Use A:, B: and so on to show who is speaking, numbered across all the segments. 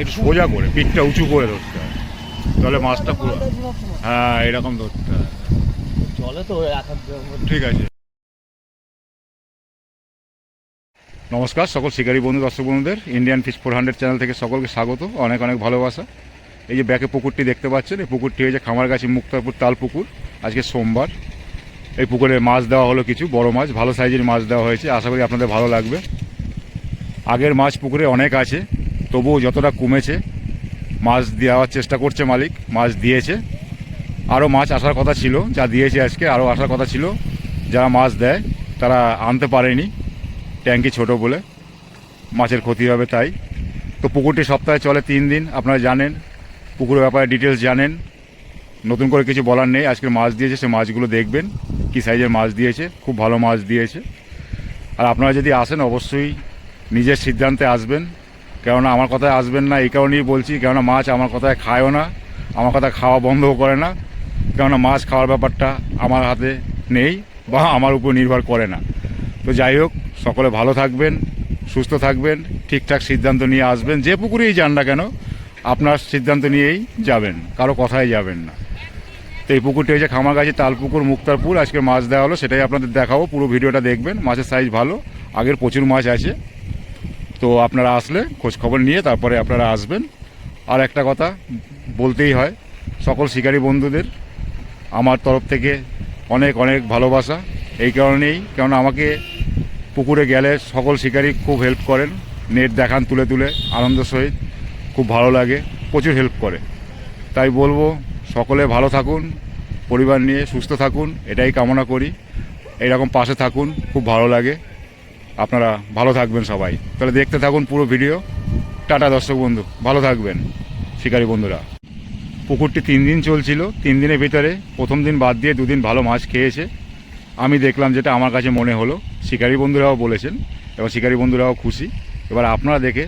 A: একটু সোজা করে পিঠটা উঁচু করে ধরতে হয়। তাহলে মাছটা পুরো হ্যাঁ এরকম ধরতে হয়।
B: চলে তো
A: ঠিক আছে। নমস্কার সকল শিকারী বন্ধু দর্শক বন্ধুদের Indian fish four hundred channel থেকে সকলকে স্বাগত। অনেক অনেক ভালোবাসা। এই যে ব্যাকে পুকুরটি দেখতে পাচ্ছেন এই পুকুরটি হয়েছে খামার খামারগাছি মুক্তারপুর তাল পুকুর। আজকে সোমবার। এই পুকুরে মাছ দেওয়া হলো কিছু বড় মাছ ভালো সাইজের মাছ দেওয়া হয়েছে। আশা করি আপনাদের ভালো লাগবে। আগের মাছ পুকুরে অনেক আছে। তবুও যতটা কমেছে, মাছ দেওয়ার চেষ্টা করছে মালিক, মাছ দিয়েছে। আরও মাছ আসার কথা ছিল, যা দিয়েছে আজকে, আরও আসার কথা ছিল। যারা মাছ দেয়, তারা আনতে পারেনি, ট্যাঙ্কি ছোট বলে। মাছের ক্ষতি হবে তাই। তো পুকুরটি সপ্তাহে চলে তিন দিন, আপনারা জানেন, পুকুরের ব্যাপারে ডিটেলস জানেন। নতুন করে কিছু বলার নেই, আজকে মাছ দিয়েছে, সে মাছগুলো দেখবেন, কী সাইজের মাছ দিয়েছে, খুব ভালো মাছ দিয়েছে। আর আপনারা যদি আসেন, অবশ্যই নিজের সিদ্ধান্তে আসবেন। কেননা আমার কথায় আসবেন না, এই কারণেই বলছি, কেননা মাছ আমার কথায় খায়ও না, আমার কথা খাওয়া বন্ধও করে না, কেননা মাছ খাওয়ার ব্যাপারটা আমার হাতে নেই বা আমার উপর নির্ভর করে না। তো যাই হোক, সকলে ভালো থাকবেন, সুস্থ থাকবেন, ঠিকঠাক সিদ্ধান্ত নিয়ে আসবেন, যে পুকুরেই যান না কেন, আপনার সিদ্ধান্ত নিয়েই যাবেন, কারও কথায় যাবেন না। তো এই পুকুরটি হয়েছে খামারগাছি তালপুকুর মুক্তারপুর, আজকে মাছ দেওয়া হলো, সেটাই আপনাদের দেখাবো, পুরো ভিডিওটা দেখবেন, মাছের সাইজ ভালো, আগের প্রচুর মাছ আছে। তো আপনারা আসলে খোঁজ খবর নিয়ে তারপরে আপনারা আসবেন। আর একটা কথা বলতেই হয়, সকল শিকারী বন্ধুদের, আমার তরফ থেকে অনেক অনেক ভালোবাসা। এই কারণেই কেননা আমাকে পুকুরে গেলে সকল শিকারী খুব হেল্প করেন, নেট দেখান তুলে তুলে, আনন্দ সহিত খুব ভালো লাগে, প্রচুর হেল্প করে। তাই বলব, সকলে ভালো থাকুন, পরিবার নিয়ে সুস্থ থাকুন, এটাই কামনা করি। এইরকম পাশে থাকুন, খুব ভালো লাগে। আপনারা ভালো থাকবেন সবাই। তাহলে দেখতে থাকুন পুরো ভিডিও টাটা দর্শক বন্ধু, ভালো থাকবেন, শিকারী বন্ধুরা। পুকুরটি তিন দিন চলছিল, তিন দিনের ভিতরে, প্রথম দিন বাদ দিয়ে দুদিন ভালো মাছ খেয়েছে। আমি দেখলাম যেটা আমার কাছে মনে হলো, শিকারী বন্ধুরাও বলেছেন, এবং শিকারী বন্ধুরাও খুশি। এবার আপনারা দেখে,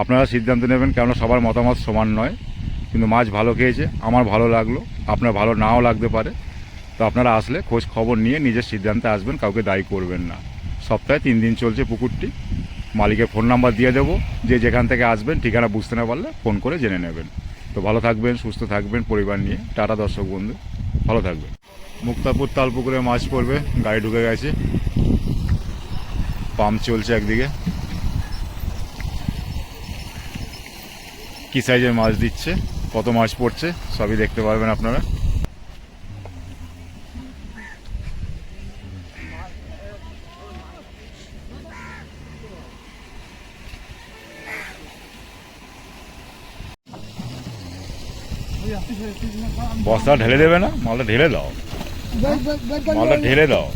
A: আপনারা সিদ্ধান্ত নেবেন কেননা সবার মতামত সমান নয়। কিন্তু মাছ ভালো খেয়েছে, আমার ভালো লাগল, আপনার ভালো নাও লাগতে পারে। তো আপনারা আসলে খোঁজ খবর নিয়ে নিজের সিদ্ধান্তে আসবেন, কাউকে দায়ী করবেন না। সপ্তাহে তিন দিন চলছে পুকুরটি। মালিকের ফোন নাম্বার দিয়ে দেবো। যে যেখান থেকে আসবেন, ঠিকানা বুঝতে না পারলে ফোন করে জেনে নেবেন। তো ভালো থাকবেন, সুস্থ থাকবেন পরিবার নিয়ে। টাটা দর্শক বন্ধু, ভালো থাকবেন। মুক্তাপুর তাল পুকুরে মাছ পড়বে, গাড়ি ঢুকে গেছে। পাম্প চলছে একদিকে। কী সাইজের মাছ দিচ্ছে, কত মাছ পড়ছে, সবই দেখতে পারবেন আপনারা। বস্তা ঢেলে দেবে না মালটা ঢেলে দাও। মালটা ঢেলে দাও।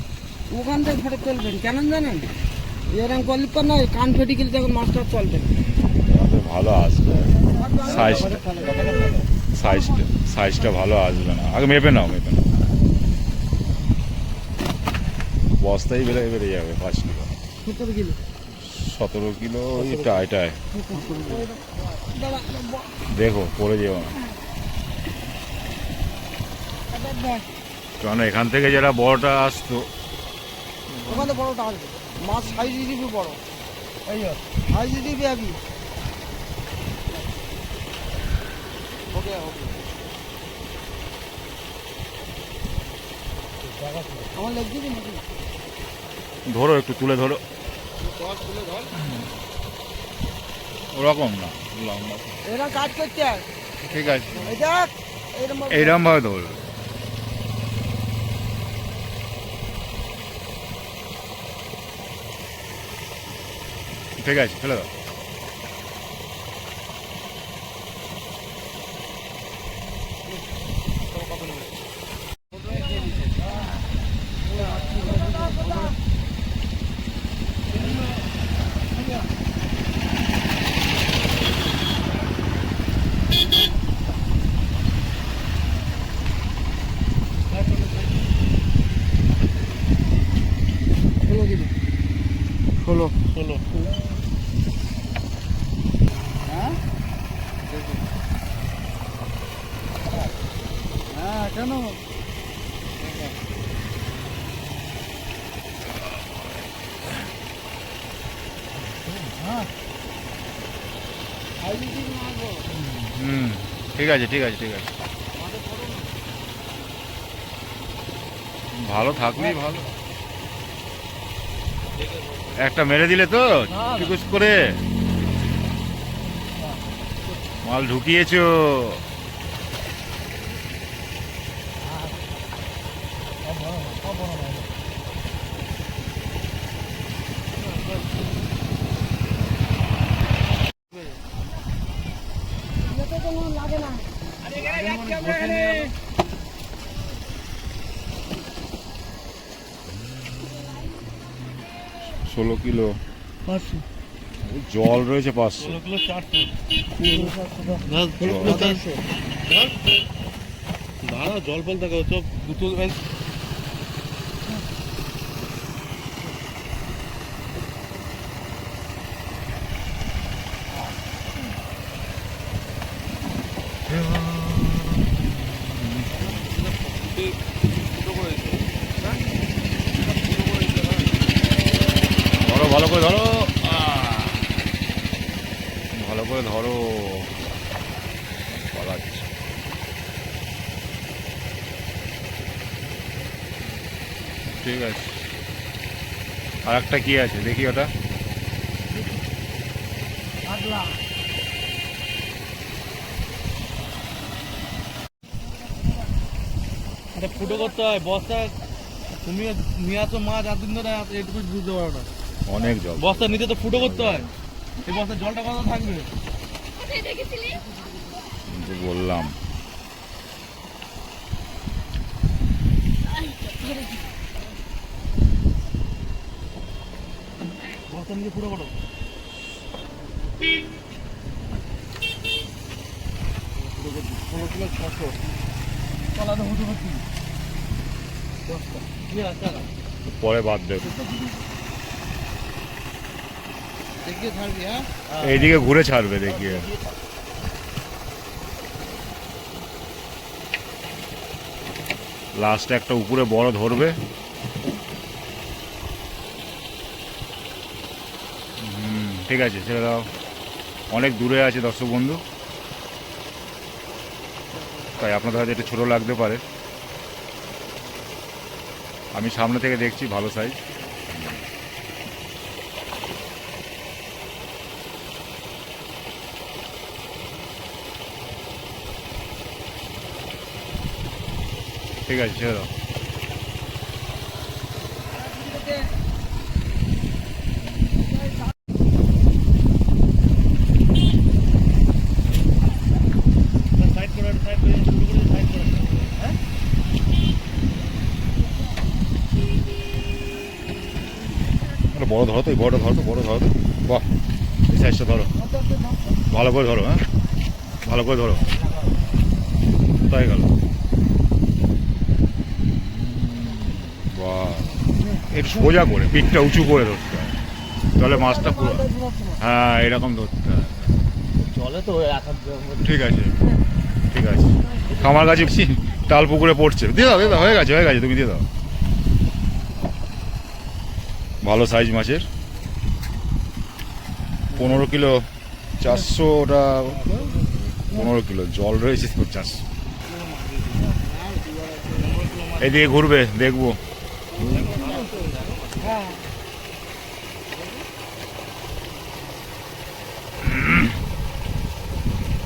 C: ওখান থেকে ফেটে চলবেন কেন জানেন? এরকম করলে তো নয় কান ফেটে গেলে তখন মাছটা চলবে
A: ভালো আসবে। সাইজটা সাইজটা সাইজটা ভালো আসবে না। আগে মেপে নাও মেপে নাও। বস্তাই বেড়ে বেড়ে যাবে পাঁচ কিলো।
C: সত্তর কিলো।
A: সতেরো কিলো এটা এটাই
C: দাদা
A: দেখো পড়ে যেও না। কারণ এখান থেকে যারা বড়টা আসতো।
C: ওখানে বড়টা আসবে। মাছ সাইজ দিবি বড়। এই সাইজ দিবি আবি ওকে ওকে। আমার লেগ দিবি নাকি?
A: ধরো একটু তুলে ধরো। ওরকম না লম্বা।
C: কাজ করতে
A: ঠিক আছে। এইরকম ভাবে ধরো ঠিক আছে ফেলে দাও। হুম, ঠিক আছে ঠিক আছে ঠিক আছে। ভালো থাকলেই ভালো। একটা মেরে দিলে তো, টিকুস করে। মাল ঢুকিয়েছো। ষোলো কিলো।
C: পাঁচশো।
A: জল রয়েছে পাঁচশো।
B: ষোলো কিলো চারশো।
C: চারশো
B: দাঁড়া জল ফল দেখো দুটো
A: ধরো ভালো করে ধরো! ভালো করে ধরো। ঠিক আছে। আর একটা কি আছে? দেখি ওটা।
B: ফুটো করতে হয় বস্তা তুমি নিয়ে আসো মাছ, আর দিন ধরে এটুকু বুঝতে পারো না।
A: অনেক জল।
B: বস্তা নিতে তো ফুটো করতে হয়। এই বস্তার জলটা কত থাকবে?
A: বললাম।
B: বস্তা নিতে ফুটো করো। ষোলো কিলো ছশো
A: পরে বাদ দেবে এইদিকে ঘুরে ছাড়বে দেখিয়ে লাস্টে একটা উপরে বড় ধরবে। হুম, ঠিক আছে, ছেড়ে দাও। অনেক দূরে আছে দর্শক বন্ধু। তাই আপনাদের কাছে একটু ছোটো লাগতে পারে। আমি সামনে থেকে দেখছি ভালো সাইজ ঠিক আছে, ছেড়ে দাও। বড় ধরো তো বড়টা ধরো তো বড় ধরো তো। বাহ, এই সাইজটা ধরো। ভালো করে ধরো হ্যাঁ? ভালো করে ধরো। তাই গেল বাহ একটু সোজা করে পিঠটা উঁচু করে ধরতে হয়। তাহলে মাছটা পুরো হ্যাঁ এরকম ধরতে হয়।
B: জলে তো
A: ঠিক আছে ঠিক আছে। খামার গাছে তাল পুকুরে পড়ছে। দিয়ে দাও দিয়ে দাও হয়ে গেছে হয়ে গেছে তুমি দিয়ে দাও। ভালো সাইজ মাছের। পনেরো কিলো চারশোটা পনেরো কিলো জল রয়েছে চারশো। এদিকে ঘুরবে দেখব।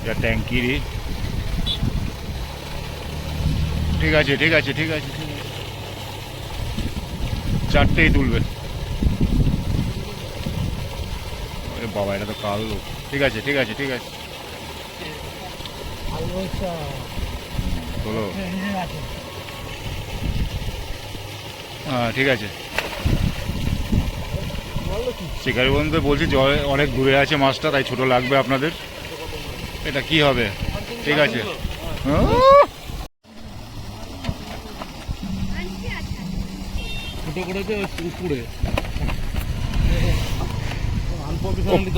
A: এটা ট্যাঙ্কিরই ঠিক আছে ঠিক আছে ঠিক আছে ঠিক আছে। চারটেই তুলবে। বাবা, এটা তো কালো। ঠিক আছে ঠিক আছে ঠিক আছে। হ্যাঁ ঠিক আছে। শিকারি বন্ধু বলছি অনেক দূরে আছে মাছটা, তাই ছোট লাগবে আপনাদের। এটা কি হবে? ঠিক আছে।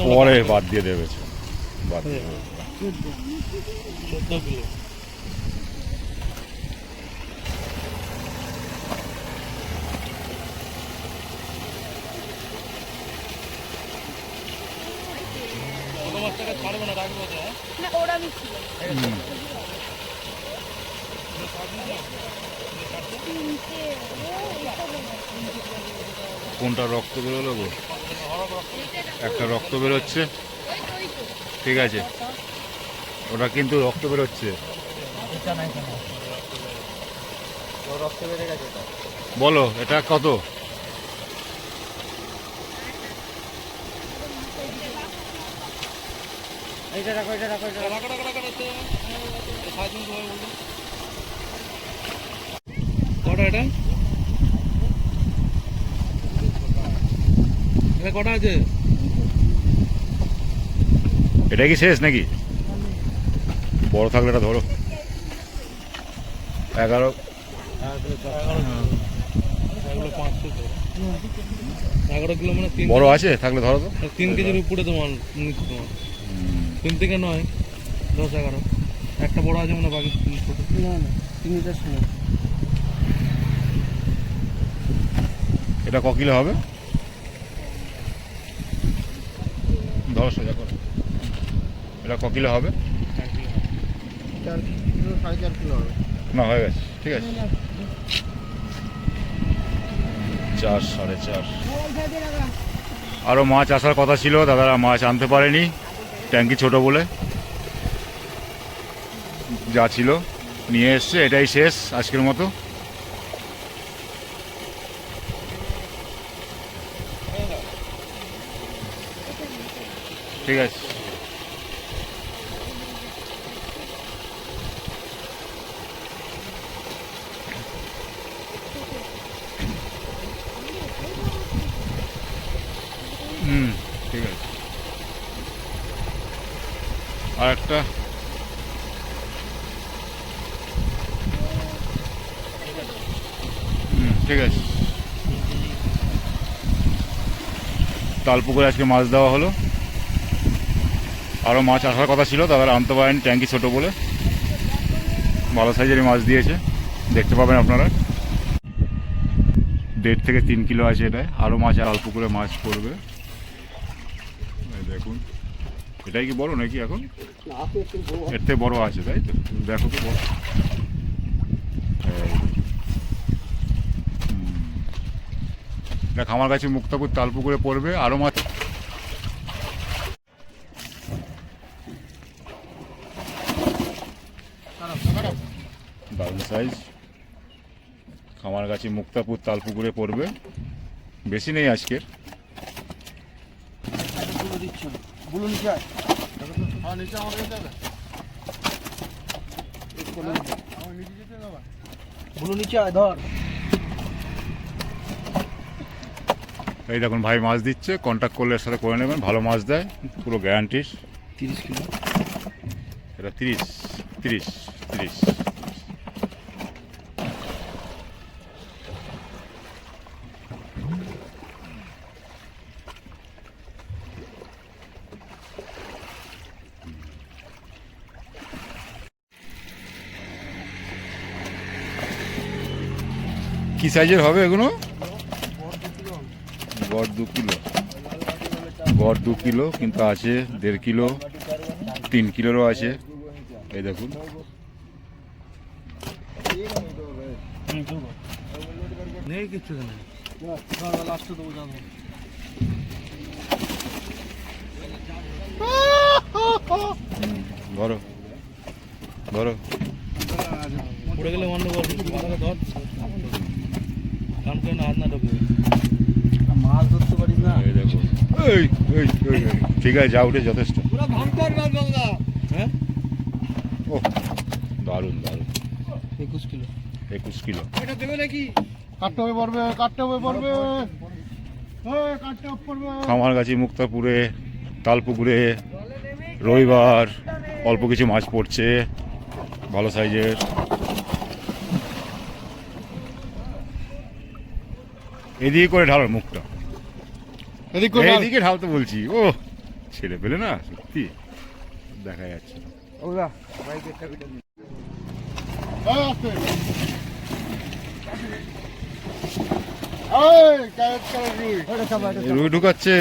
A: পরে বাদ দিয়ে দেবে। বাদ দিয়ে দেবে
B: চোদ্দ কিলো ছোট মাছটাকে ছাড়বো না রাখব তো হ্যাঁ
D: নিরামিষ ছিল তিনটে ও, এটা বলো।
A: কোনটা রক্ত বেরোলো গো? একটা রক্ত বেরোচ্ছে। ঠিক আছে। ওটা কিন্তু রক্ত বেরোচ্ছে। বলো, এটা কত?
C: এইটা রাখো এটা রাখো এটা রাখো।
B: রাখা রাখা কটা এটা? এটা কটা আছে?
A: এটা কি শেষ নাকি? বড় থাকলে এটা ধরো। এগারো।
B: এগারো কিলো মানে
A: বড় আছে থাকলে ধরো তো।
B: তিন কেজির উপরে তোমার তোমার। তিন থেকে নয় দশ এগারো। একটা বড় আছে মনে বাকি ছোট।
C: না না
A: এটা ক কিলো হবে? দশ হাজার করো। এটা ক কিলো হবে?
C: চার কিলো সাড়ে চার কিলো হবে।
A: না হয়ে গেছে। ঠিক আছে। চার সাড়ে চার। আরও মাছ আসার কথা ছিল দাদারা মাছ আনতে পারেনি। ট্যাঙ্কি ছোট বলে যা ছিল নিয়ে এসছে এটাই শেষ আজকের মতো। ঠিক আছে হুম ঠিক আছে আর একটা ঠিক আছে। তালপুকুরে আজকে মাছ দেওয়া হলো। আরও মাছ আসার কথা ছিল তাদের আনতে পারেন ট্যাঙ্কি ছোট বলে। ভালো সাইজেরই মাছ দিয়েছে, দেখতে পাবেন আপনারা। দেড় থেকে তিন কিলো আছে এটায়। আরও মাছ, আর পুকুরে মাছ পড়বে। দেখুন। এটাই কি বড় নাকি এখন? এর থেকে বড় আছে তাই তো? দেখো তো বড়। দেখ আমার কাছে মুক্তাপুর তালপুকুরে পড়বে আরও মাছ দারুণ সাইজ খামারগাছি মুক্তাপুর তালপুকুরে পড়বে। বেশি নেই আজকের
C: বুলো দিচ্ছ বুলো নিচে আয়
B: হ্যাঁ নিচে আমাদের
C: বুলো নিচে আয় ধর।
A: এই দেখুন ভাই মাছ দিচ্ছে কন্ট্যাক্ট করলে এর সাথে করে নেবেন ভালো মাছ দেয় পুরো গ্যারান্টির
C: তিরিশ কিলো।
A: এটা তিরিশ তিরিশ তিরিশ। কি সাইজের হবে এগুলো? গড় দু কিলো। গড় দু কিলো কিন্তু আছে দেড় কিলো তিন কিলোরও আছে। এই দেখুন।
B: নেই
A: ধরো ধরো
B: পড়ে গেলে মাথাটা ধর কান করে না হাত না ঢোকে
C: মাছ ধরতে পারিস না
A: এই দেখো এই। ঠিক আছে যা উঠে যথেষ্ট।
C: পুরো ভয়ঙ্কর মাছ
B: হ্যাঁ?
A: ও দারুণ দারুণ।
B: একুশ কিলো।
A: একুশ কিলো।
C: এটা দেবে নাকি? কাটতে হবে পড়বে কাটতে হবে পড়বে। এই, কাটতে হবে পড়বে।
A: খামারগাছি মুক্তাপুরে তালপুকুরে রবিবার অল্প কিছু মাছ পড়ছে ভালো সাইজের। এদিকে করে ঢালো মুখটা।
C: এদিক
A: এইদিকে ঢালতে বলছি ও ছেলে পেলে না সত্যি। দেখা যাচ্ছে।
C: চাবিটা
A: রুই। ঢুকাচ্ছে।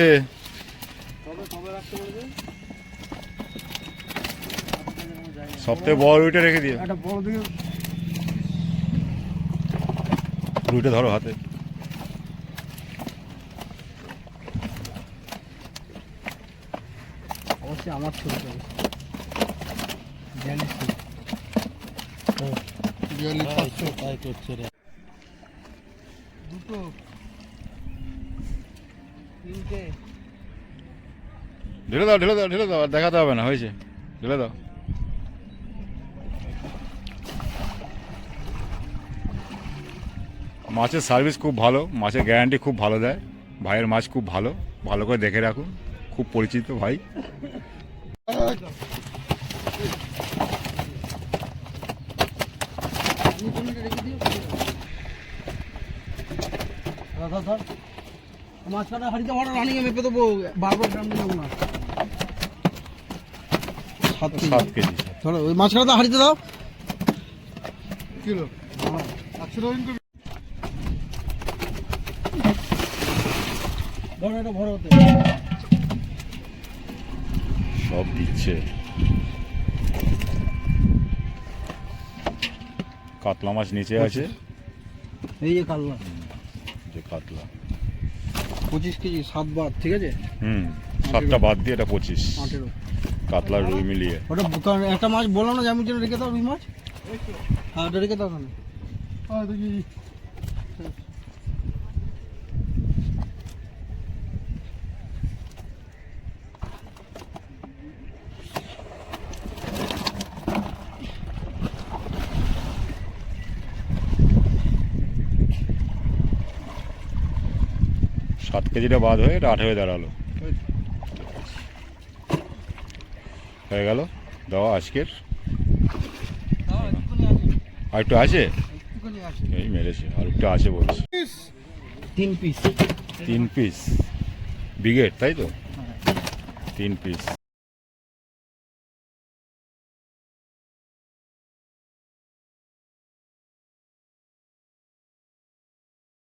A: সবথেকে বড় রুইটা রেখে দিও।
C: একটা বড় দিকে
A: রুইটা ধরো হাতে।
C: অবশ্যই আমার ছবি তো বিয়াল্লিশ বিয়াল্লিশ পাঁচশো
B: তাই করছে রে।
C: দুটো। তিনটে।
A: ঢেলে দাও ঢেলে দাও ঢেলে দাও আর দেখাতে হবে না হয়েছে। ঢেলে দাও। মাছের সার্ভিস খুব ভালো মাছের গ্যারান্টি খুব ভালো দেয়। ভাইয়ের মাছ খুব ভালো ভালো করে দেখে রাখুন। খুব পরিচিত ভাই।
C: ধর ধর ধর মাছ কাটা হাড়িতে রানিং মেপে দেবো বারবার গ্রাম দিলাম না। সাত কেজি। ধরো ওই হাড়িতে দাও। কিলো? একশো টাকা কিন্তু ধরো এটা ভরো হতে
A: সব দিচ্ছে। কাতলা মাছ নিচে আছে।
C: এই যে কাল্লা
A: যে কাতলা।
C: পঁচিশ কেজি সাত বার ঠিক আছে?
A: হুম সাতটা বাদ দিয়ে এটা পঁচিশ।
C: আঠেরো
A: কাতলা রুই মিলিয়ে।
C: ওটা একটা মাছ বললাম না যেমন জন্য রেখে দাও রুই মাছ? হ্যাঁ ওটা রেখে দাও তাহলে।
A: সাত কেজিটা বাদ হয়ে এটা হয়ে দাঁড়াল। হয়ে গেল। দেওয়া আজকের। আর একটু আছে?
C: আছে
A: এই মেরেছে। আর একটু আছে বলছে।
C: তিন পিস
A: তিন পিস ব্রিগেড তাই তো? তিন পিস